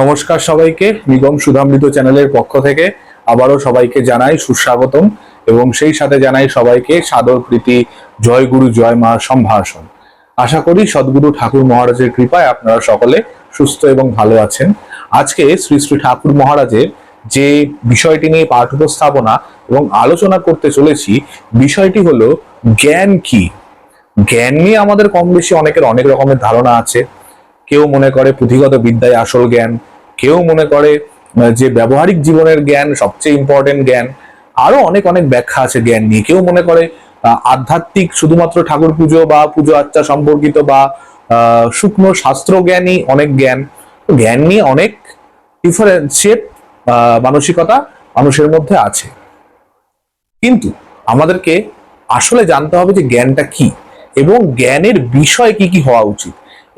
নমস্কার সবাইকে নিগম সুধামৃত চ্যানেলের পক্ষ থেকে আবারও সবাইকে জানাই সুস্বাগতম এবং সেই সাথে জানাই সবাইকে সাদর প্রীতি, জয় গুরু, জয় মা সম্ভাষণ। আশা করি সদ্গুরু ঠাকুর মহারাজের কৃপায় আপনারা সকলে সুস্থ এবং ভালো আছেন। আজকে শ্রী শ্রী ঠাকুর মহারাজের যে বিষয়টি নিয়ে পাঠ উপস্থাপনা এবং আলোচনা করতে চলেছি, বিষয়টি হলো জ্ঞান কি? জ্ঞান নিয়ে আমাদের কম বেশি অনেকের অনেক রকমের ধারণা আছে। কেউ মনে করে পুঁথিগত বিদ্যায় আসল জ্ঞান, কেউ মনে করে যে ব্যবহারিক জীবনের জ্ঞান সবচেয়ে ইম্পর্টেন্ট জ্ঞান, আরও অনেক অনেক ব্যাখ্যা আছে জ্ঞান নিয়ে। কেউ মনে করে আধ্যাত্মিক শুধুমাত্র ঠাকুর পুজো বা পুজো আচ্চা সম্পর্কিত বা শুকনো শাস্ত্র জ্ঞানই অনেক জ্ঞান। জ্ঞান নিয়ে অনেক ডিফারেন্সিয়েট মানসিকতা মানুষের মধ্যে আছে। কিন্তু আমাদেরকে আসলে জানতে হবে যে জ্ঞানটা কি এবং জ্ঞানের বিষয় কি কি হওয়া উচিত।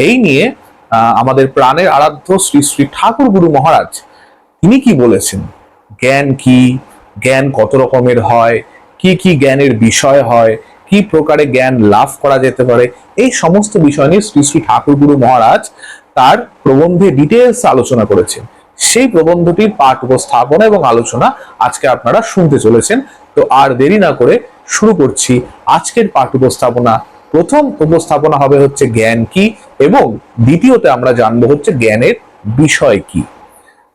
এই নিয়ে আমাদের প্রাণের আরাধ্য শ্রী শ্রী ঠাকুর গুরু মহারাজ, তিনি কি বলেছেন? জ্ঞান কি? জ্ঞান কত রকমের হয়? কি কি জ্ঞানের বিষয় হয়? কি প্রকারে জ্ঞান লাভ করা যেতে পারে? এই সমস্ত বিষয় নিয়ে শ্রী শ্রী ঠাকুর গুরু মহারাজ তার প্রবন্ধে ডিটেলস আলোচনা করেছেন। সেই প্রবন্ধটির পাঠ উপস্থাপনা এবং আলোচনা আজকে আপনারা শুনতে চলেছেন। তো আর দেরি না করে শুরু করছি আজকের পাঠ উপস্থাপনা প্রথম উপস্থাপনা হবে হচ্ছে জ্ঞান কি এবং দ্বিতীয়তে আমরা জানব হচ্ছে জ্ঞানের বিষয় কি।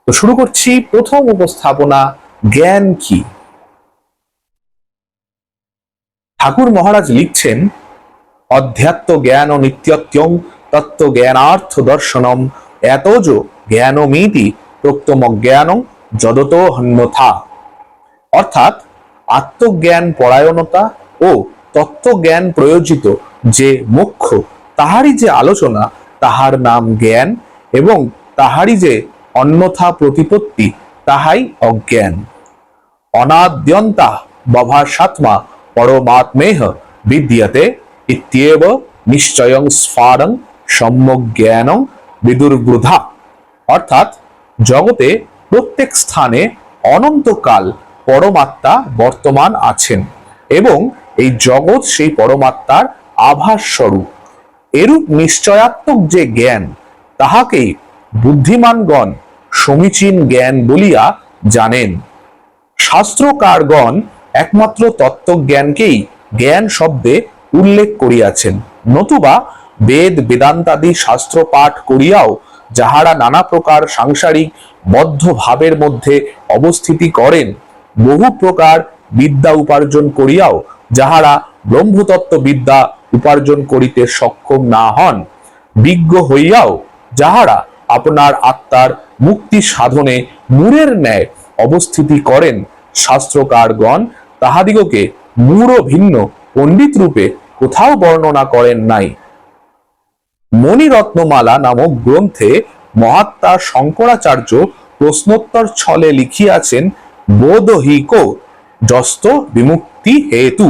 তো শুরু করছি প্রথম উপস্থাপনা জ্ঞান কি। ঠাকুর মহারাজ লিখছেন, অধ্যাত্ম জ্ঞান ও নিত্যত্যং তত্ত্ব জ্ঞানার্থ দর্শনম, এতজ জ্ঞানমিতি প্রক্তম জ্ঞানং যদত হন্যথা অর্থাৎ আত্মজ্ঞান পরায়ণতা ও তত্ত্বজ্ঞান প্রয়োজিত যে মুখ্য তাহারই যে আলোচনা, তাহার নাম জ্ঞান এবং তাহারই যে অন্যথা প্রতিপত্তি, তাহাই অজ্ঞান। অনাদ্যন্তা বভাসাত্মা পরমাত্মেহ বিদ্যতে ইত্যেব নিশ্চয়ং স্ফারং সম্যক জ্ঞানং বিদুর্বৃধা। অর্থাৎ জগতে প্রত্যেক স্থানে অনন্তকাল পরমাত্মা বর্তমান আছেন এবং এই জগৎ সেই পরমাত্মার আভাস স্বরূপ এরূপ নিশ্চয়াত্মক যে জ্ঞান, তাহাকেই বুদ্ধিমানগণ সমীচীন জ্ঞান বলিয়া জানেন। শাস্ত্রকারগণ একমাত্র তত্ত্বজ্ঞানকেই জ্ঞান শব্দে উল্লেখ করিয়াছেন। নতুবা বেদ, বেদান্তাদি শাস্ত্র পাঠ করিয়াও যাহারা নানা প্রকার সাংসারিক, বদ্ধ ভাবের মধ্যে অবস্থিতি করেন, বহু প্রকার বিদ্যা উপার্জন করিয়াও যাহারা ব্রহ্মতত্ত্ব বিদ্যা উপার্জন করিতে সক্ষম না হন, বিজ্ঞ হইয়াও যাহারা আপনার আত্মার মুক্তি সাধনে মূরের ন্যায় অবস্থিতি করেন, শাস্ত্রকারগণ তাহাদিগকে মূঢ় ভিন্ন পণ্ডিত রূপে কোথাও বর্ণনা করেন নাই। মণিরত্নমালা নামক গ্রন্থে মহাত্মা শঙ্করাচার্য প্রশ্নোত্তর ছলে লিখিয়াছেন, বোধহিক যস্ত বিমুক্তি হেতু।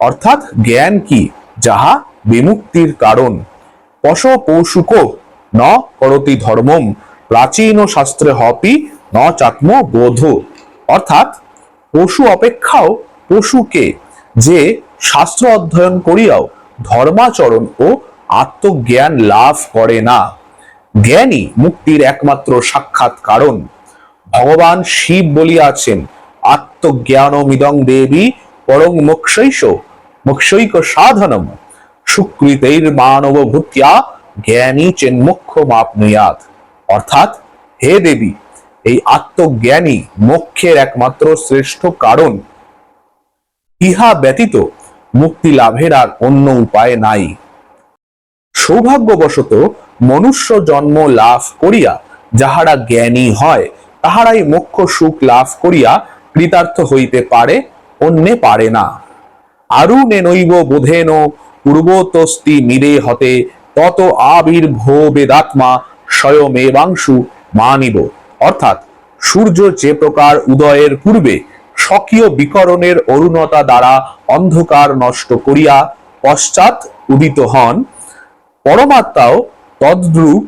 অর্থাৎ জ্ঞান কি? যাহা বিমুক্তির কারণ। পশ পৌশুক ন করতি ধর্মম, প্রাচীন শাস্ত্রে হপি ন চাত্ম বোধ। অর্থাৎ পশু অপেক্ষাও পশুকে, যে শাস্ত্র অধ্যয়ন করিয়াও ধর্মাচরণ ও আত্মজ্ঞান লাভ করে না। জ্ঞানই মুক্তির একমাত্র সাক্ষাৎ কারণ। ভগবান শিব বলিয়াছেন আত্মজ্ঞানমিদং দেবী পরং মোক্ষৈষ, মোক্ষৈক সাধনম। সুকৃতৈর মানব ভূত্যা জ্ঞানী চেন্মুখ্য মাপনুয়াত অর্থাৎ, হে দেবী, এই আত্মজ্ঞানী মোক্ষের একমাত্র শ্রেষ্ঠ কারণ। ইহা ব্যতীত মুক্তি লাভের আর অন্য উপায় নাই। সৌভাগ্যবশত মনুষ্য জন্ম লাভ করিয়া যাহারা জ্ঞানী হয়, তাহারাই মোক্ষ সুখ লাভ করিয়া কৃতার্থ হইতে পারে, অন্যে পারে না। আরুণে নৈব বোধেন পূর্বতস্তি মিরে হতে তত আবির্ভো বেদাত্মা স্বয়মেবাংশু মানিব। অর্থাৎ সূর্য যে প্রকার উদয়ের পূর্বে স্বকীয় বিকরণের অরুণতা দ্বারা অন্ধকার নষ্ট করিয়া পশ্চাৎ উদিত হন, পরমাত্মাও তদ্রূপ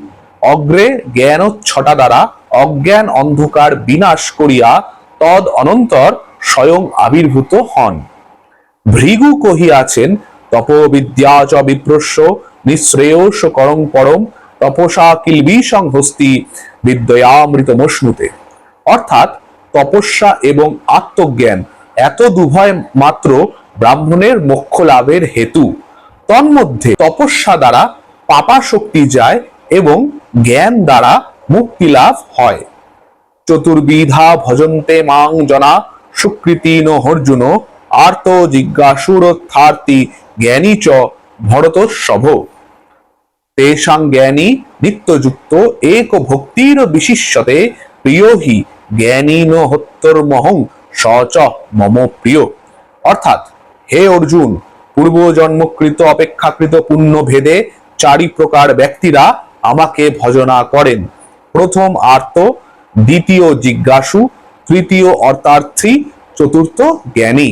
অগ্রে জ্ঞানোচ্ছটা দ্বারা অজ্ঞান অন্ধকার বিনাশ করিয়া তদ অনন্তর স্বয়ং আবির্ভূত হন। ভৃগু কহিয়াছেন তপবিদ্যা চ বিপ্রস্য, নিঃশ্রেয়স করং পরম, তপসা কিলবিষং হস্তি বিদ্যয়ামৃতমশ্নুতে অর্থাৎ তপস্যা এবং আত্মজ্ঞান এত দুভয় মাত্র ব্রাহ্মণের মোক্ষ লাভের হেতু। তন্মধ্যে তপস্যা দ্বারা পাপা শক্তি যায় এবং জ্ঞান দ্বারা মুক্তি লাভ হয়। চতুর্বিধা ভজন্তে মাং জনা, সুকৃতিন অর্জুন, আর্ত জিজ্ঞাসুরথার্তি জ্ঞানী চ ভরতোৎসভ তেষাং জ্ঞানী নিত্যযুক্ত, এক ভক্তির বিশিষ্যতে প্রিয় হি জ্ঞানীন হত্যর্মহং স চ মম প্রিয়। অর্থাৎ, হে অর্জুন, পূর্বজন্মকৃত অপেক্ষাকৃত পুণ্য ভেদে চারি প্রকার ব্যক্তিরা আমাকে ভজনা করেন। প্রথম আর্ত দ্বিতীয় জিজ্ঞাসু, তৃতীয় অর্থার্থী, চতুর্থ জ্ঞানী।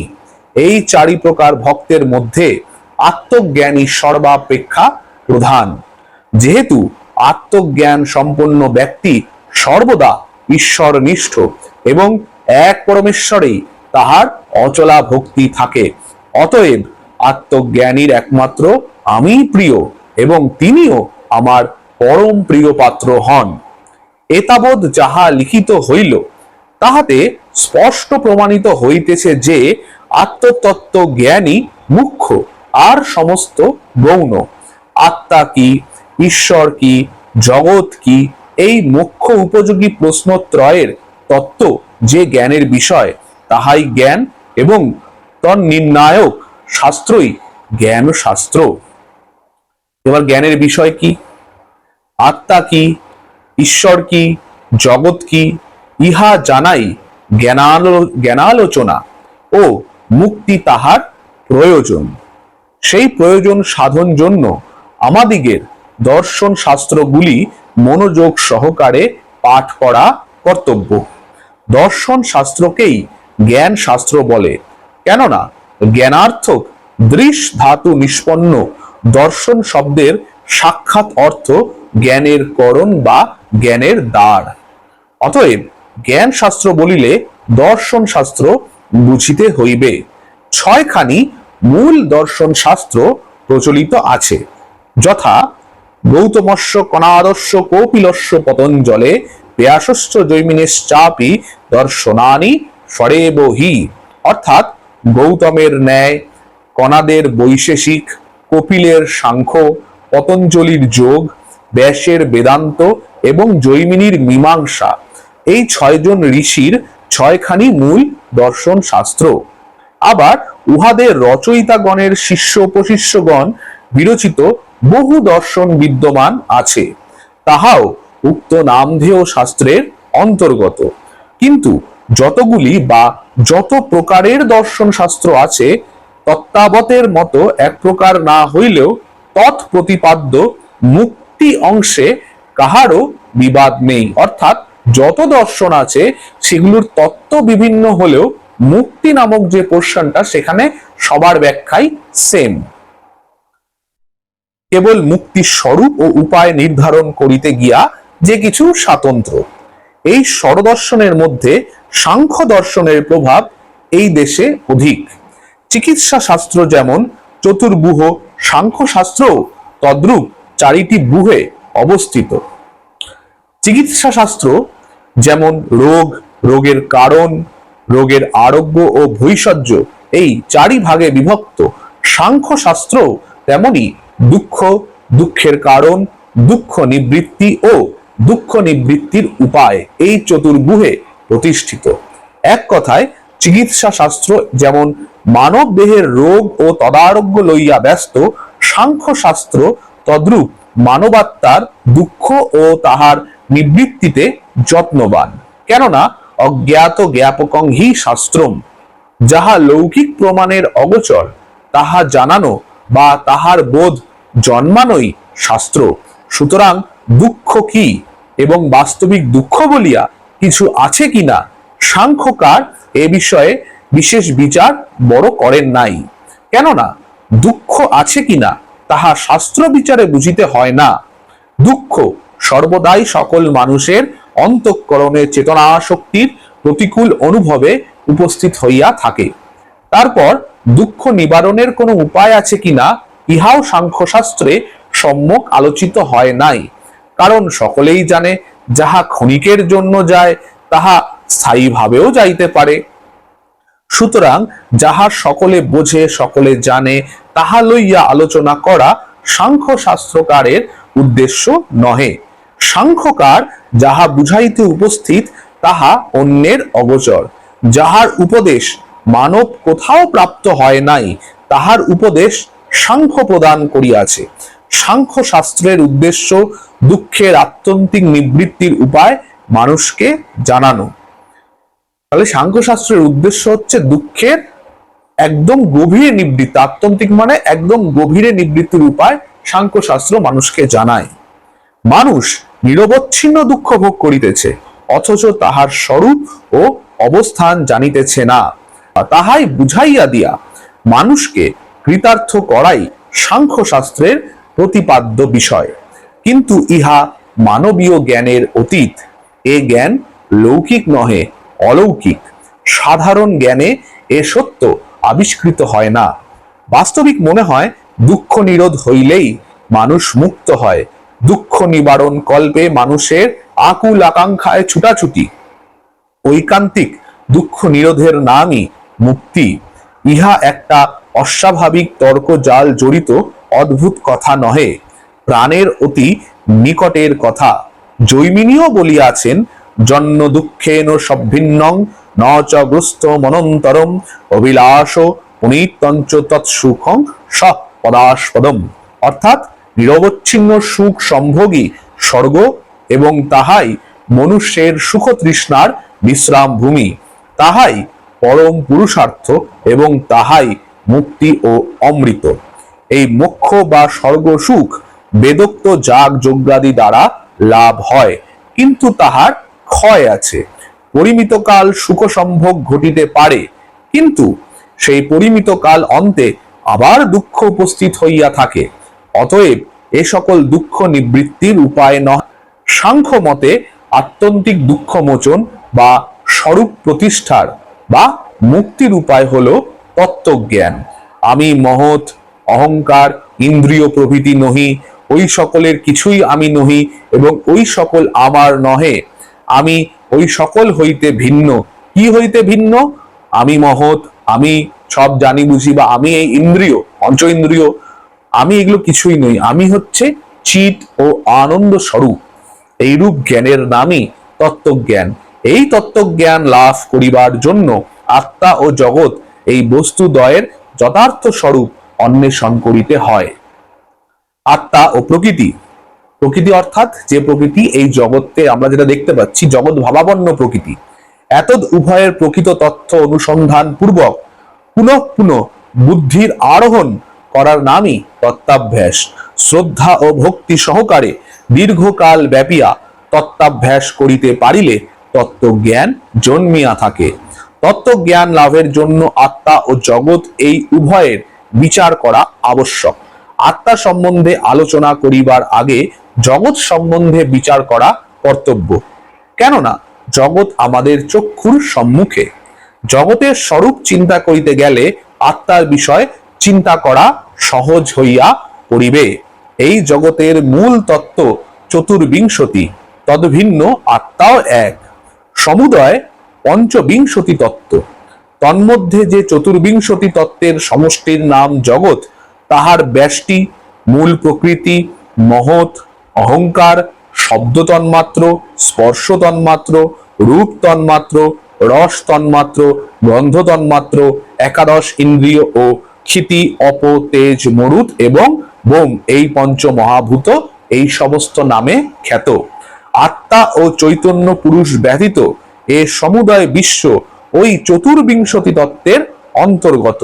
এই চারি প্রকার ভক্তের মধ্যে আত্মজ্ঞানী সর্বাপেক্ষা প্রধান। যেহেতু আত্মজ্ঞান সম্পন্ন ব্যক্তি সর্বদা ঈশ্বরনিষ্ঠ এবং এক পরমেশ্বরেই তাহার অচলা ভক্তি থাকে, অতএব আত্মজ্ঞানীর একমাত্র আমি প্রিয় এবং তিনিও আমার পরম প্রিয় পাত্র হন। এতাবৎ যাহা লিখিত হইল, তাহাতে স্পষ্ট প্রমাণিত হইতেছে যে আত্মতত্ত্ব জ্ঞানী মুখ্য আর সমস্ত গৌণ। আত্মা কি, ঈশ্বর কি, জগৎ কি, এই মুখ্য উপযোগী প্রশ্নত্রয়ের তত্ত্ব যে জ্ঞানের বিষয়, তাহাই জ্ঞান এবং তন্নির্ণায়ক শাস্ত্রই জ্ঞান শাস্ত্র এবার জ্ঞানের বিষয় কি? আত্মা কি ঈশ্বর কি, জগৎ কি, ইহা জানাই জ্ঞানালো, জ্ঞানালোচনা ও মুক্তি তাহার প্রয়োজন। সেই প্রয়োজন সাধন জন্য আমাদিগের দর্শন শাস্ত্রগুলি মনোযোগ সহকারে পাঠ করা কর্তব্য। দর্শন শাস্ত্রকেই জ্ঞান শাস্ত্র বলে। কেননা জ্ঞানার্থক দৃশ ধাতু নিষ্পন্ন দর্শন শব্দের সাক্ষাৎ অর্থ জ্ঞানের করণ বা জ্ঞানের দ্বার। অতএব জ্ঞান শাস্ত্র বলিলে দর্শন শাস্ত্র বুঝিতে হইবে। ছয়খানি মূল দর্শন শাস্ত্র প্রচলিত আছে, যথা গৌতমস্য কণাদস্য কৌপিলস্য পতঞ্জলে ব্যাসস্য জৈমিনেশ্চাপি দর্শনানি সরেব হি। অর্থাৎ গৌতমের ন্যায় কণাদের বৈশেষিক, কপিলের সাংখ্য পতঞ্জলির যোগ, ব্যাসের বেদান্ত এবং জৈমিনীর মীমাংসা। এই ছয়জন ঋষির ছয়খানি মূল দর্শন শাস্ত্র। আবার উহাদের রচয়িতাগণের শিষ্য উপশিষ্যগণ বিরচিত বহু দর্শন বিদ্যমান আছে। তাহাও উক্ত নামধেয় শাস্ত্রের অন্তর্গত। কিন্তু যতগুলি বা যত প্রকারের দর্শন শাস্ত্র আছে, তত্ত্বাবতের মতো এক প্রকার না হইলেও তৎপ্রতিপাদ্য মুক্তি অংশে কাহারও বিবাদ নেই। অর্থাৎ যত দর্শন আছে, সেগুলোর তত্ত্ব বিভিন্ন হলেও মুক্তি নামক যে পোর্শনটা সেখানে সবার ব্যাখ্যাই সেম কেবল মুক্তির স্বরূপ ও উপায় নির্ধারণ করিতে গিয়া যে কিছু স্বাতন্ত্র এই স্বরদর্শনের মধ্যে সাংখ্য দর্শনের প্রভাব এই দেশে অধিক। চিকিৎসা শাস্ত্র যেমন চতুর্বুহ সাংখ্য শাস্ত্র তদ্রূপ চারিটি বুহে অবস্থিত। চিকিৎসা শাস্ত্র যেমন রোগ, রোগের কারণ, রোগের আরোগ্য ও ভৈষজ্য এই চারি ভাগে বিভক্ত। সাংখ্য শাস্ত্র তেমনি দুঃখ, দুঃখের কারণ, দুঃখ নিবৃত্তি ও দুঃখ নিবৃত্তির উপায় এই চতুর্ভুহে প্রতিষ্ঠিত। এক কথায় চিকিৎসা শাস্ত্র যেমন মানব দেহের রোগ ও তদারোগ্য লইয়া ব্যস্ত সাংখ্য শাস্ত্র তদ্রূপ মানবাত্মার দুঃখ ও তাহার নিবৃত্তিতে যত্নবান। কেননা অজ্ঞাত জ্ঞাপকং হি শাস্ত্রম, যাহা লৌকিক প্রমাণের অগোচর, তাহা জানানো বা তাহার বোধ জন্মানোই শাস্ত্র। সুতরাং দুঃখ কি এবং বাস্তবিক দুঃখ বলিয়া কিছু আছে কিনা, সাংখ্যকার এ বিষয়ে বিশেষ বিচার বড় করেন নাই। কেননা, দুঃখ আছে কিনা তাহা শাস্ত্র বিচারে বুঝিতে হয় না। দুঃখ সর্বদাই সকল মানুষের অন্তঃকরণে চেতনা শক্তির প্রতিকূল অনুভবে উপস্থিত হইয়া থাকে। তারপর দুঃখ নিবারণের কোনো উপায় আছে কিনা ইহাও সাংখ্যশাস্ত্রে সম্যক আলোচিত হয় নাই। কারণ সকলেই জানে, যাহা ক্ষণিকের জন্য যায়, তাহা স্থায়ীভাবেও যাইতে পারে। সুতরাং যাহা সকলে বোঝে, সকলে জানে, তাহা লইয়া আলোচনা করা সাংখ্য শাস্ত্রকারের উদ্দেশ্য নহে। সাংখ্যকার যাহা বুঝাইতে উপস্থিত, তাহা অন্যের অগোচর। যাহার উপদেশ মানব কোথাও প্রাপ্ত হয় নাই, তাহার উপদেশ সাংখ্য প্রদান করিয়াছে। সাংখ্য শাস্ত্রের উদ্দেশ্য দুঃখের আত্যন্তিক নিবৃত্তির উপায় মানুষকে জানানো। তাহলে সাংখ্যশাস্ত্রের উদ্দেশ্য হচ্ছে দুঃখের একদম গভীরে নিবৃত্তি আত্যন্তিক মানে একদম গভীরে নিবৃত্তির উপায় সাংখ্যশাস্ত্র মানুষকে জানায়। মানুষ নিরবচ্ছিন্ন দুঃখ ভোগ করিতেছে, অথচ তাহার স্বরূপ ও অবস্থান জানিতেছে না। তাহাই বুঝাইয়া দিয়া মানুষকে কৃতার্থ করাই সাংখ্যশাস্ত্রের প্রতিপাদ্য বিষয়। কিন্তু ইহা মানবীয় জ্ঞানের অতীত। এ জ্ঞান লৌকিক নহে অলৌকিক, সাধারণ জ্ঞানে এ সত্য আবিষ্কৃত হয় না। বাস্তবিক মনে হয়, দুঃখ নিরোধ হইলেই মানুষ মুক্ত হয়। দুঃখ নিবারণ কল্পে মানুষের আকুল আকাঙ্ক্ষায় ছুটাছুটি। ঐকান্তিক দুঃখ নিরোধের নামই মুক্তি। ইহা একটা অস্বাভাবিক তর্ক জাল জড়িত অদ্ভুত কথা নহে। প্রাণের অতি নিকটের কথা। জৈমিনীও বলিয়াছেন জন্ম দুঃখেন সভিন্নং ন চ গ্রস্ত মনন্তরম, অভিলাষ পুনীতঞ্চ তৎসুখং স পদাস্পদম। অর্থাৎ নিরবচ্ছিন্ন সুখ সম্ভোগী স্বর্গ এবং তাহাই মনুষ্যের সুখ তৃষ্ণার বিশ্রাম ভূমি। তাহাই পরম পুরুষার্থ এবং তাহাই মুক্তি ও অমৃত। এই মোক্ষ বা স্বর্গ সুখ বেদোক্ত যাগ যজ্ঞাদি দ্বারা লাভ হয়। কিন্তু তাহার ক্ষয় আছে। পরিমিত কাল সুখ সম্ভোগ ঘটিতে পারে, কিন্তু সেই পরিমিত কাল অন্তে আবার দুঃখ উপস্থিত হইয়া থাকে। অতএব এ সকল দুঃখ নিবৃত্তির উপায় নয় সাংখ্য মতে আত্যন্তিক দুঃখ মোচন বা স্বরূপ প্রতিষ্ঠার বা মুক্তির উপায় হলো তত্ত্বজ্ঞান। আমি মহৎ, অহংকার, ইন্দ্রিয় প্রভৃতি নহি, ওই সকলের কিছুই আমি নহি এবং ওই সকল আমার নহে। আমি ওই সকল হইতে ভিন্ন। কি হইতে ভিন্ন? আমি মহৎ, আমি সব জানি বুঝি বা আমি এই ইন্দ্রিয় পঞ্চ ইন্দ্রিয় আমি এগুলো কিছুই নই। আমি হচ্ছে চিত ও আনন্দ স্বরূপ। এইরূপ জ্ঞানের নামই তত্ত্বজ্ঞান। এই তত্ত্বজ্ঞান লাভ করিবার জন্য আত্মা ও জগৎ এই বস্তুদ্বয়ের যথার্থ স্বরূপ অন্বেষণ করিতে হয়। আত্মা ও প্রকৃতি প্রকৃতি অর্থাৎ যে প্রকৃতি, এই জগৎকে আমরা যেটা দেখতে পাচ্ছি, জগৎ ভাবাপন্ন প্রকৃতি। এত উভয়ের প্রকৃত তথ্য, অনুসন্ধান পূর্বক পুনঃ পুনঃ বুদ্ধির আরোহণ করার নামই তত্ত্বাভ্যাস। শ্রদ্ধা ও ভক্তি সহকারে দীর্ঘকাল ব্যাপিয়া তত্ত্বাভ্যাস করিতে পারিলে তত্ত্বজ্ঞান জন্মিয়া থাকে। তত্ত্বজ্ঞান লাভের জন্য আত্মা ও জগৎ এই উভয়ের বিচার করা আবশ্যক। আত্মা সম্বন্ধে আলোচনা করিবার আগে জগৎ সম্বন্ধে বিচার করা কর্তব্য। কেননা, জগৎ আমাদের চক্ষুর সম্মুখে। জগতের স্বরূপ চিন্তা করিতে গেলে আত্মার বিষয় চিন্তা করা সহজ হইয়া পড়িবে। এই জগতের মূল তত্ত্ব চতুর্বিংশতি, তদ্ভিন্ন আত্মাও এক। সমুদয় পঞ্চবিংশতি তত্ত্ব। তন্মধ্যে যে চতুর্বিংশতি তত্ত্বের সমষ্টির নাম জগৎ তাহার ব্যষ্টি, মূল প্রকৃতি, মহৎ, অহংকার, শব্দ তন্মাত্র, স্পর্শ তন্মাত্র, রূপ তন্মাত্র, রস তন্মাত্র, গন্ধ তন্মাত্র, একাদশ ইন্দ্রিয় ও ক্ষিতি, অপ, তেজ, মরুত এবং বোম এই পঞ্চ মহাভূত এই সমস্ত নামে খ্যাত। আত্মা ও চৈতন্য পুরুষ ব্যতীত এ সমুদয় বিশ্ব ওই চতুর্বিংশতি তত্ত্বের অন্তর্গত।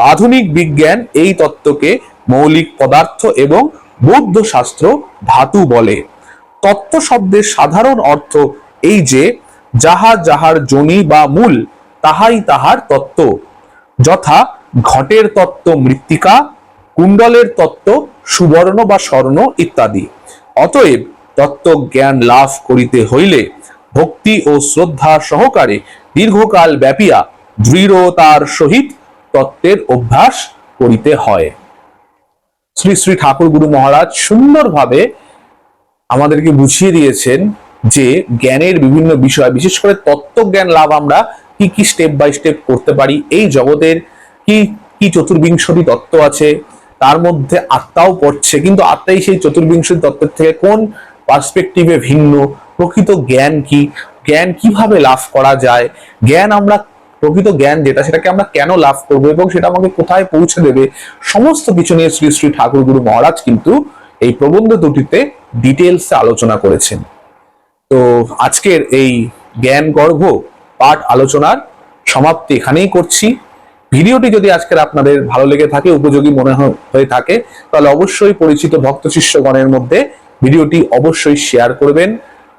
আধুনিক বিজ্ঞান এই তত্ত্বকে মৌলিক পদার্থ এবং বৌদ্ধ শাস্ত্র ধাতু বলে। তত্ত্ব শব্দের সাধারণ অর্থ এই যে, যাহা যাহার জনি বা মূল, তাহাই তাহার তত্ত্ব। যথা ঘটের তত্ত্ব মৃত্তিকা, কুণ্ডলের তত্ত্ব সুবর্ণ বা স্বর্ণ ইত্যাদি। অতএব তত্ত্ব জ্ঞান লাভ করিতে হইলে ভক্তি ও শ্রদ্ধা সহকারে দীর্ঘকাল ব্যাপিয়া দৃঢ়তার সহিত তত্ত্বের অভ্যাস করিতে হয়। শ্রী শ্রী ঠাকুর গুরু মহারাজ সুন্দরভাবে আমাদেরকে বুঝিয়ে দিয়েছেন যে জ্ঞানের বিভিন্ন বিষয়, বিশেষ করে তত্ত্বজ্ঞান লাভ আমরা কি কি স্টেপ বাই স্টেপ করতে পারি, এই জগতের কি কি চতুর্বিংশতি তত্ত্ব আছে, তার মধ্যে আত্মাও পড়ছে, কিন্তু আত্মাই সেই চতুর্বিংশতি তত্ত্বের থেকে কোন পার্সপেক্টিভে ভিন্ন, প্রকৃত জ্ঞান কি? জ্ঞান কীভাবে লাভ করা যায়? জ্ঞান আমরা প্রকৃত জ্ঞান যেটা সেটাকে আমরা কেন লাভ করব এবং সেটা আমাকে কোথায় পৌঁছে দেবে, সমস্ত কিছু নিয়ে শ্রী শ্রী ঠাকুর গুরু মহারাজ কিন্তু এই প্রবন্ধ দুটিতে ডিটেলসে আলোচনা করেছেন। তো আজকের এই জ্ঞান গর্ভ পাঠ আলোচনার সমাপ্তি এখানেই করছি। ভিডিওটি যদি আজকের আপনাদের ভালো লেগে থাকে, উপযোগী মনে হয়ে থাকে, তাহলে অবশ্যই পরিচিত ভক্ত শিষ্যগণের মধ্যে ভিডিওটি অবশ্যই শেয়ার করবেন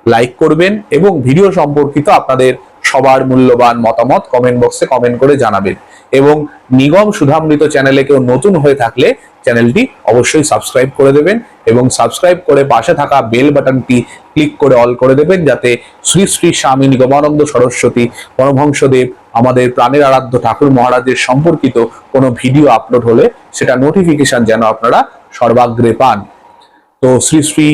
লাইক করবেন এবং ভিডিও সম্পর্কিত আপনাদের সবার মূল্যবান মতামত কমেন্ট বক্সে কমেন্ট করে জানাবেন। এবং নিগম সুধামৃত চ্যানেলে কেউ নতুন হয়ে থাকলে চ্যানেলটি অবশ্যই সাবস্ক্রাইব করে দেবেন এবং সাবস্ক্রাইব করে পাশে থাকা বেল বাটনটি ক্লিক করে অল করে দেবেন যাতে শ্রী শ্রী স্বামী নিগমানন্দ সরস্বতী পরমহংসদেব আমাদের প্রাণের আরাধ্য ঠাকুর মহারাজের সম্পর্কিত কোনো ভিডিও আপলোড হলে সেটা নোটিফিকেশন যেন আপনারা সর্বাগ্রে পান। তো শ্রী শ্রী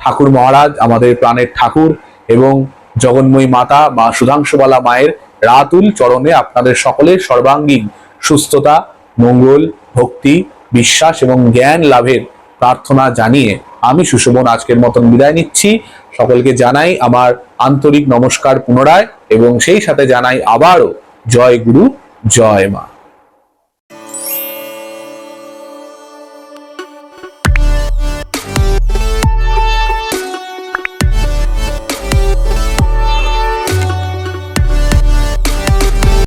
ঠাকুর মহারাজ আমাদের প্রাণের ঠাকুর এবং জগন্ময়ী মাতা মা সুধাংশুবালা মায়ের রাতুল চরণে আপনাদের সকলের সর্বাঙ্গীন সুস্থতা, মঙ্গল, ভক্তি, বিশ্বাস এবং জ্ঞান লাভের প্রার্থনা জানিয়ে আমি সুশোভন আজকের মতন বিদায় নিচ্ছি। সকলকে জানাই আমার আন্তরিক নমস্কার পুনরায় এবং সেই সাথে জানাই আবারও জয় গুরু, জয় মা।